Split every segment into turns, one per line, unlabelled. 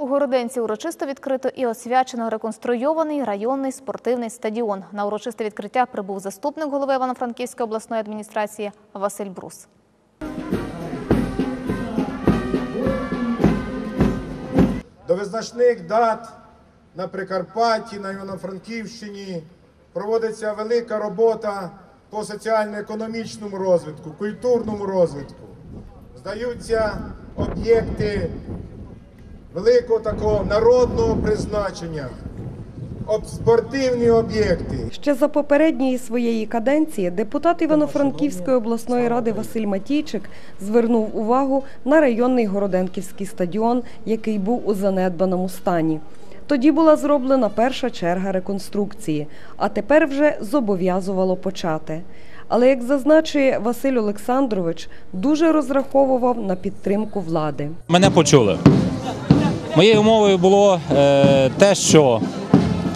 У Городенці урочисто відкрито і освячено реконструйований районний спортивний стадіон. На урочисте відкриття прибув заступник голови Івано-Франківської обласної адміністрації Василь Брус.
До визначних дат на Прикарпатті, на Івано-Франківщині проводиться велика робота по соціально-економічному розвитку, культурному розвитку. Здаються об'єкти великого такого народного призначення, об- спортивні об'єкти.
Ще за попередньої своєї каденції депутат Івано-Франківської обласної ради Василь Матійчик звернув увагу на районний Городенківський стадіон, який був у занедбаному стані. Тоді була зроблена перша черга реконструкції, а тепер вже зобов'язувало почати. Але, як зазначує Василь Олександрович, дуже розраховував на підтримку влади.
Мене почули. Моєю умовою було е, те, що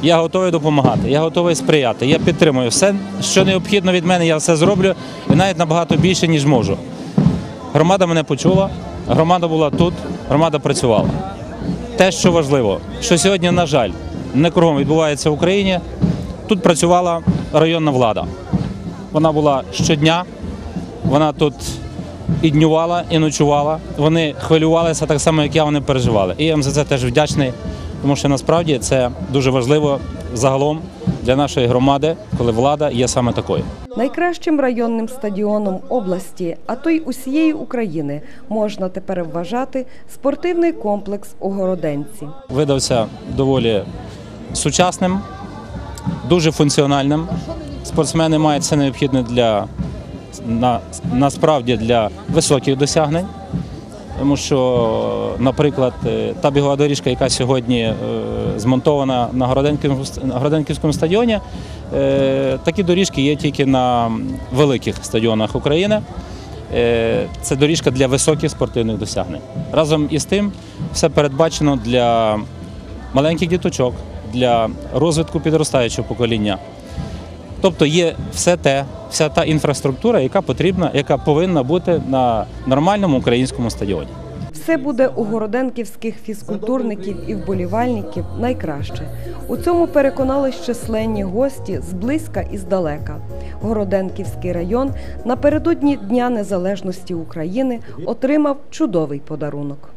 я готовий допомагати, я готовий сприяти. Я підтримую все, що необхідно від мене, я все зроблю і навіть набагато більше, ніж можу. Громада мене почула, громада була тут, громада працювала. Те, що важливо, що сьогодні, на жаль, не кругом відбувається в Україні, тут працювала районна влада. Вона була щодня, вона тут і днювала, і ночувала. Вони хвилювалися так само, як я, вони переживали. І я їм за це теж вдячний, тому що насправді це дуже важливо загалом для нашої громади, коли влада є саме такою.
Найкращим районним стадіоном області, а то й усієї України, можна тепер вважати спортивний комплекс у Городенці.
Видався доволі сучасним, дуже функціональним. Спортсмени мають все необхідне для на, насправді для високих досягнень. Тому що, наприклад, е, та бігова доріжка, яка сьогодні е, змонтована на Городенківському, стадіоні, е, такі доріжки є тільки на великих стадіонах України. Це доріжка для високих спортивних досягнень. Разом із тим, все передбачено для маленьких діточок, для розвитку підростаючого покоління. Тобто є все те, вся та інфраструктура, яка потрібна, яка повинна бути на нормальному українському стадіоні.
Все буде у городенківських фізкультурників і вболівальників найкраще. У цьому переконались численні гості зблизька і здалека. Городенківський район напередодні Дня Незалежності України отримав чудовий подарунок.